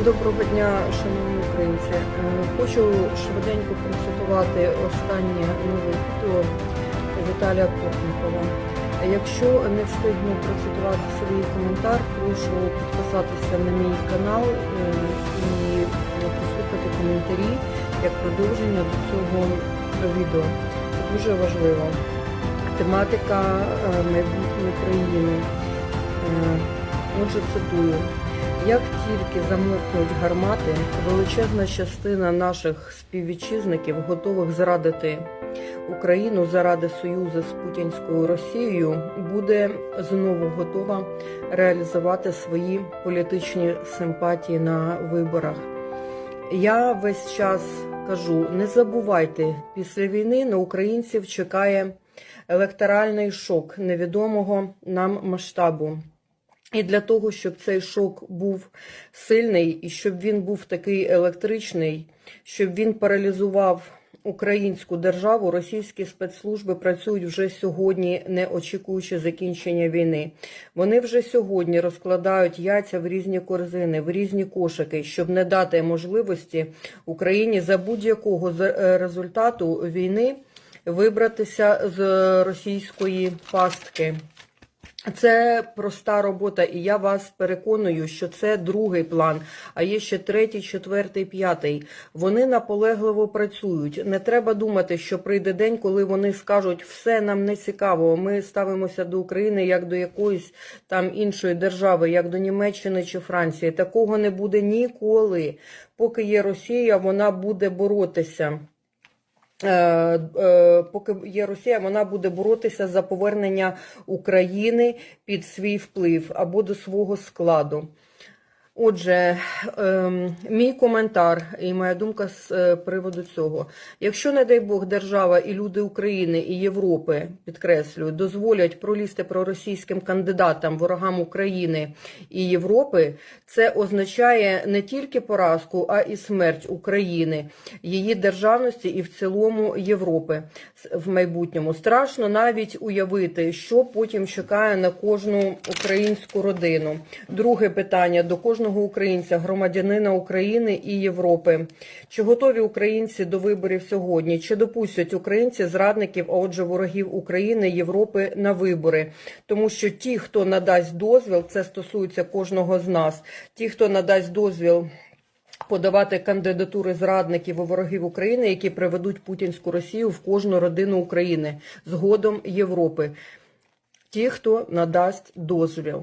Доброго дня, шановні українці. Е, Хочу швиденько процитувати останнє нове відео Віталія Портникова. Якщо не встигну процитувати свій коментар, прошу підписатися на мій канал е, і послухати коментарі як продовження до цього відео. Це дуже важливо. Тематика е, майбутньої України. Отже, цитую. Як тільки замовкнуть гармати, величезна частина наших співвітчизників готових зрадити Україну заради союзу з путінською Росією, буде знову готова реалізувати свої політичні симпатії на виборах. Я весь час кажу: не забувайте, після війни на українців чекає електоральний шок невідомого нам масштабу. І для того, щоб цей шок був сильний і щоб він був такий електричний, щоб він паралізував українську державу, російські спецслужби працюють вже сьогодні, не очікуючи закінчення війни. Вони вже сьогодні розкладають яйця в різні корзини, в різні кошики, щоб не дати можливості Україні за будь-якого е, результату війни вибратися з російської пастки. Це проста робота, і я вас переконую, що це другий план, а є ще третій, четвертий, п'ятий. Вони наполегливо працюють. Не треба думати, що прийде день, коли вони скажуть, все нам не цікаво. Ми ставимося до України як до якоїсь там іншої держави, як до Німеччини чи Франції. Такого не буде ніколи. Поки є Росія, вона буде боротися. Е, е, Поки є Росія, вона буде боротися за повернення України під свій вплив або до свого складу. Отже, ем, мій коментар і моя думка з е, приводу цього. Якщо, не дай Бог, держава і люди України і Європи, підкреслюю, дозволять пролізти проросійським кандидатам, ворогам України і Європи, це означає не тільки поразку, а і смерть України, її державності і в цілому Європи в майбутньому. Страшно навіть уявити, що потім чекає на кожну українську родину. Друге питання до кожного українця, громадянина України і Європи. Чи готові українці до виборів сьогодні? Чи допустять українці зрадників, а отже, ворогів України, Європи на вибори? Тому що ті, хто надасть дозвіл, це стосується кожного з нас. Ті, хто надасть дозвіл. Подавати кандидатури зрадників і ворогів України, які приведуть путінську Росію в кожну родину України згодом Європи. Ті, хто надасть дозвіл.